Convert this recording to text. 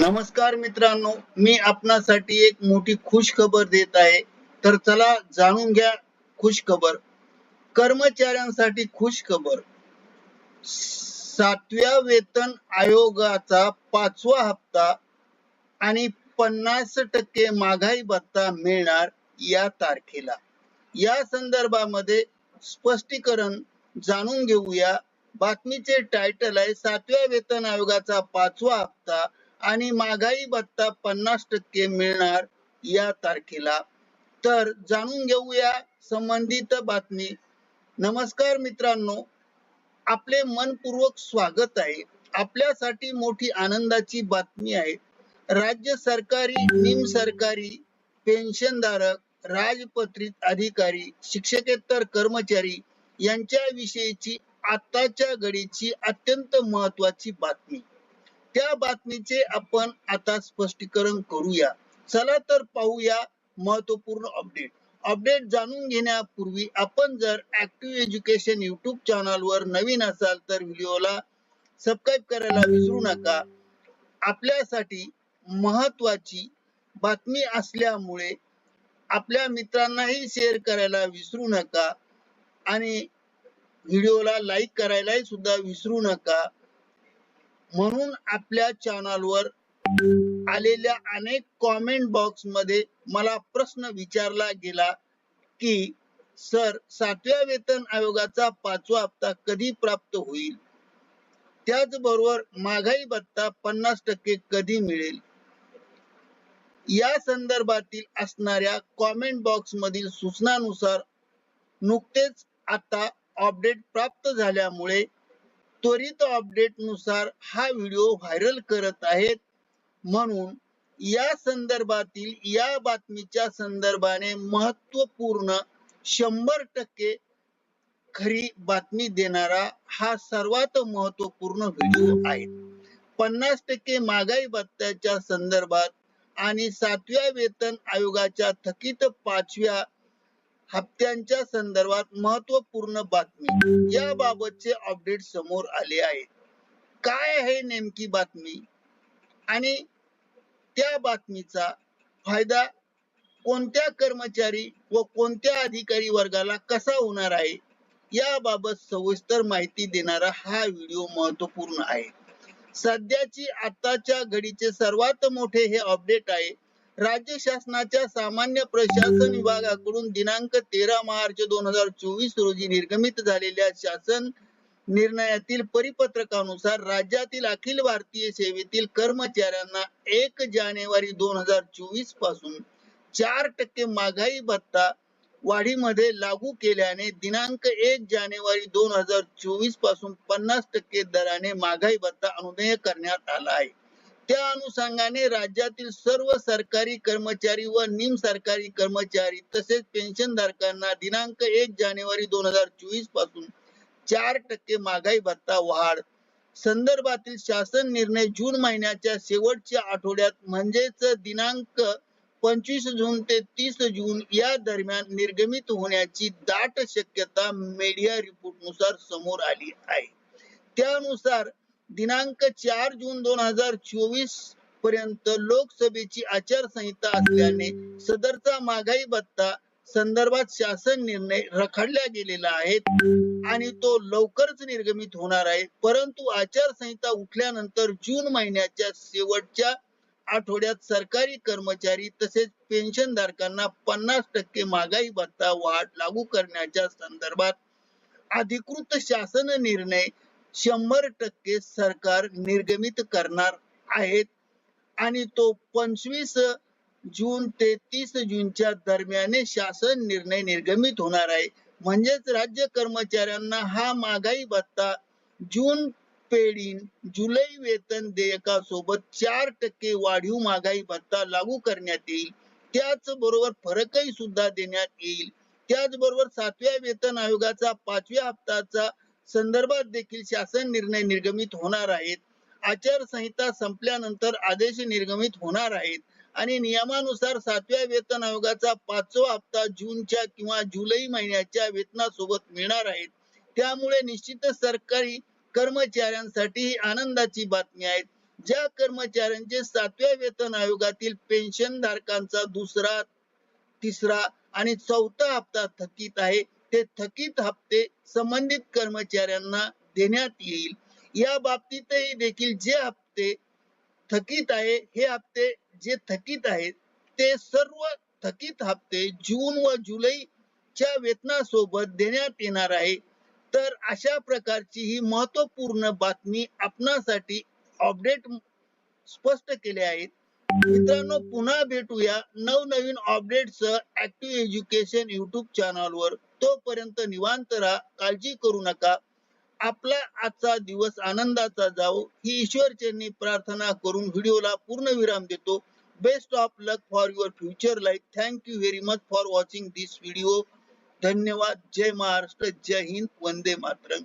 नमस्कार मित्रांनो मी आपणासाठी एक मोठी खुश खबर देत आहे. तर चला जाणून घ्या खुश खबर कर्मचाऱ्यांसाठी खुश खबर सातव्या वेतन आयोगाचा पाचवा हप्ता आणि पन्नास टक्के महागाई भत्ता मिळणार या तारखेला. या संदर्भामध्ये स्पष्टीकरण जाणून घेऊया. बातमीचे टायटल आहे सातव्या वेतन आयोगाचा पाचवा हप्ता आणि महागाई भत्ता पन्नास टक्के मिळणार या तारखेला. तर जाणून घेऊया संबंधित बातमी. नमस्कार मित्रांनो आपले मनपूर्वक स्वागत आहे. आपल्यासाठी मोठी आनंदाची बातमी आहे. राज्य सरकारी निम सरकारी पेन्शनधारक राजपत्रित अधिकारी शिक्षकेतर कर्मचारी यांच्या विषयीची आताच्या घडीची अत्यंत महत्वाची बातमी. त्या बातमीचे आपण आता स्पष्टीकरण करूया. चला तर पाहूया महत्त्वपूर्ण अपडेट अपडेट जाणून घेण्यापूर्वी आपण जर ऍक्टिव्ह एज्युकेशन युट्यूब चॅनल वर नवीन असाल तर व्हिडिओला सबस्क्राईब करायला विसरू नका. आपल्यासाठी महत्वाची बातमी असल्यामुळे आपल्या मित्रांनाही शेअर करायला विसरू नका आणि व्हिडिओला लाईक करायलाही सुद्धा विसरू नका. म्हणून आपल्या चॅनलवर आलेल्या अनेक कॉमेंट बॉक्समध्ये मला प्रश्न विचारला गेला की सर सातव्या वेतन आयोगाचा पाचवा हप्ता कधी प्राप्त होईल? त्याचबरोबर महागाई भत्ता पन्नास टक्के कधी मिळेल? या संदर्भातील असणाऱ्या कॉमेंट बॉक्स मधील सूचनानुसार नुकतेच आता अपडेट प्राप्त झाल्यामुळे त्वरित अपडेटनुसार हा व्हिडिओ व्हायरल करत आहेत. म्हणून या संदर्भातील या बातमीच्या संदर्भाने महत्त्वपूर्ण शंभर टक्के खरी बातमी देणारा हा सर्वात महत्त्वपूर्ण व्हिडिओ आहे. पन्नास टक्के महागाई भत्त्याच्या संदर्भात आणि सातव्या वेतन आयोगाच्या थकीत पाचव्या हप्त्यांच्या संदर्भात महत्त्वपूर्ण बातमी याबाबतचे अपडेट समोर आले आहे काय आहे नेमकी बातमी? आणि त्या बातमीचा फायदा कोणत्या कर्मचारी व कोणत्या अधिकारी वर्गाला कसा होणार आहे? याबाबत सविस्तर माहिती देणारा हा व्हिडिओ महत्त्वपूर्ण आहे. सध्याची आताच्या घडीचे सर्वात मोठे हे अपडेट आहे राज्य शासनाच्या सामान्य प्रशासन विभागाकडून दिनांक तेरा मार्च दोन हजार चोवीस रोजी निर्गमित झालेल्या शासन निर्णयातील परिपत्रकानुसार राज्यातील अखिल भारतीय सेवेतील कर्मचाऱ्यांना एक जानेवारी दोन हजार चोवीसपासून चार टक्के महागाई भत्ता वाढीमध्ये लागू केल्याने दिनांक एक जानेवारी दोन हजार चोवीसपासून पन्नास टक्के दराने महागाई भत्ता अनुदेय करण्यात आला आहे. त्या अनुषंगाने राज्यातील सर्व सरकारी कर्मचारी व निम सरकारी कर्मचारी तसेच पेन्शन धारकांना दिनांक एक जानेवारी दोन हजार चोवीसपासून चार टक्के महागाई भत्ता वाढ. संदर्भातील शासन निर्णय जून महिन्याच्या शेवटच्या आठवड्यात म्हणजेच दिनांक पंचवीस जून ते तीस जून या दरम्यान निर्गमित होण्याची दाट शक्यता मीडिया रिपोर्टनुसार समोर आली आहे. त्यानुसार दिनांक चार जून दोन हजार चोवीसपर्यंत लोकसभेची आचारसंहिता असल्याने सदरचा महागाई भत्ता संदर्भात शासन निर्णय रखडल्या गेलेला आहे आणि तो लवकरच निर्गमित होणार आहे. परंतु आचारसंहिता उठल्यानंतर जून महिन्याच्या शेवटच्या आठवड्यात सरकारी कर्मचारी तसेच पेन्शन धारकांना पन्नास टक्के महागाई भत्ता वाढ लागू करण्याच्या संदर्भात अधिकृत शासन निर्णय शंभर टक्के सरकार निर्गमित करणार आहेत. आणि तो पंचवीस जून ते तीस जूनच्या दरम्यान शासन निर्णय निर्गमित होणार आहे. म्हणजेच राज्य कर्मचाऱ्यांना हा महागाई भत्ता जून पेढीन जुलै वेतन देयकासोबत चार टक्के वाढीव महागाई भत्ता लागू करण्यात येईल. त्याचबरोबर फरकही सुद्धा देण्यात येईल. त्याचबरोबर सातव्या वेतन आयोगाचा पाचव्या हप्त्याचा संदर्भात देखील शासन निर्णय निर्गमित होणार आहेत. आचारसंहिता संपल्यानंतर आदेश निर्गमित होणार आहेत. आणि नियमानुसार सातव्या वेतन आयोगाचा पाचवा हप्ता जूनच्या किंवा जुलै महिन्याच्या वेतनासोबत मिळणार आहेत. त्यामुळे निश्चितच सरकारी कर्मचाऱ्यांसाठी ही आनंदाची बातमी आहे. ज्या कर्मचाऱ्यांचे सातव्या वेतन आयोगातील पेन्शन धारकांचा दुसरा तिसरा आणि चौथा हप्ता थकीत आहे ते थकीत हप्ते संबंधित कर्मचाऱ्यांना देण्यात येईल. या बाबतीतही देखील जे हप्ते थकीत आहे हे हप्ते जे थकीत आहेत ते सर्व थकीत हप्ते जून व जुलैच्या वेतनासोबत देण्यात येणार आहे. तर अशा प्रकारची ही महत्त्वपूर्ण बातमी आपणासाठी अपडेट स्पष्ट केले आहेत. मित्रांनो पुन्हा भेटूया नवनवीन updates active education YouTube channel वर. तोपर्यंत निवांत राहा काळजी करू नका. आपला आजचा दिवस आनंदाचा जावो. ही ईश्वरचरणी प्रार्थना करून व्हिडिओला पूर्ण विराम देतो. Best of luck for your future life thank you very much for watching this video धन्यवाद. जय महाराष्ट्र. जय हिंद. वंदे मातरम.